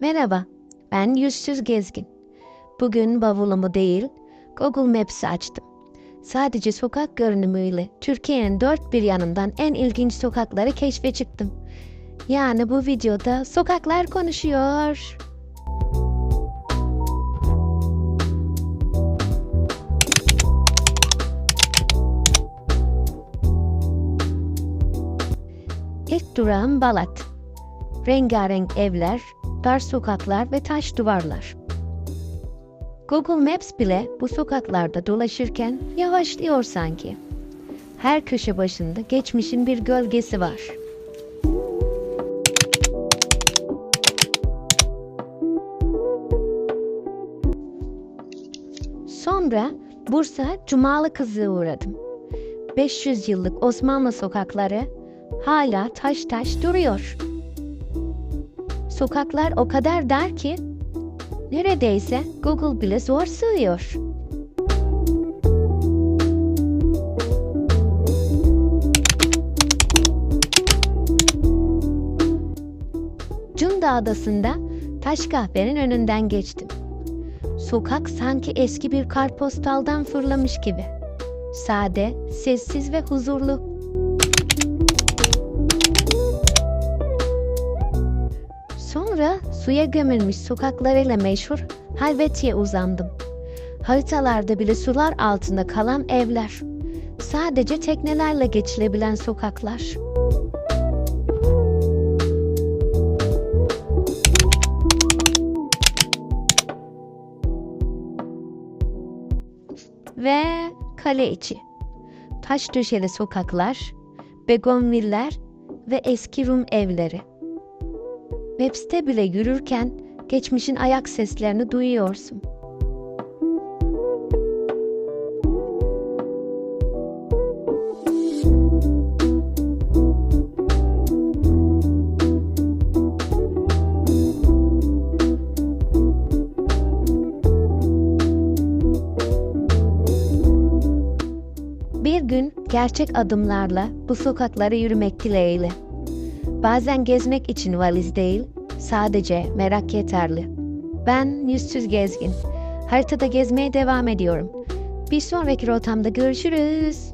Merhaba, ben Yüzsüz Gezgin. Bugün bavulumu değil, Google Maps'i açtım. Sadece sokak görünümüyle Türkiye'nin dört bir yanından en ilginç sokakları keşfe çıktım. Yani bu videoda sokaklar konuşuyor. İlk durağım Balat. Rengarenk evler, dar sokaklar ve taş duvarlar. Google Maps bile bu sokaklarda dolaşırken yavaşlıyor sanki. Her köşe başında geçmişin bir gölgesi var. Sonra Bursa Cumalı Kızı'ya uğradım. 500 yıllık Osmanlı sokakları hala taş taş duruyor. Sokaklar o kadar dar ki neredeyse Google bile zor sığıyor. Cunda Adası'nda taş kahvenin önünden geçtim. Sokak sanki eski bir kartpostaldan fırlamış gibi. Sade, sessiz ve huzurlu. Sonra suya gömülmüş sokaklarıyla meşhur Halveti'ye uzandım. Haritalarda bile sular altında kalan evler. Sadece teknelerle geçilebilen sokaklar. Ve kale içi. Taş döşeli sokaklar, begonviller ve eski Rum evleri. Webs'te bile yürürken geçmişin ayak seslerini duyuyorsun. Bir gün gerçek adımlarla bu sokaklara yürümek dileğiyle. Bazen gezmek için valiz değil, sadece merak yeterli. Ben yüzsüz gezgin. Haritada gezmeye devam ediyorum. Bir sonraki rotamda görüşürüz.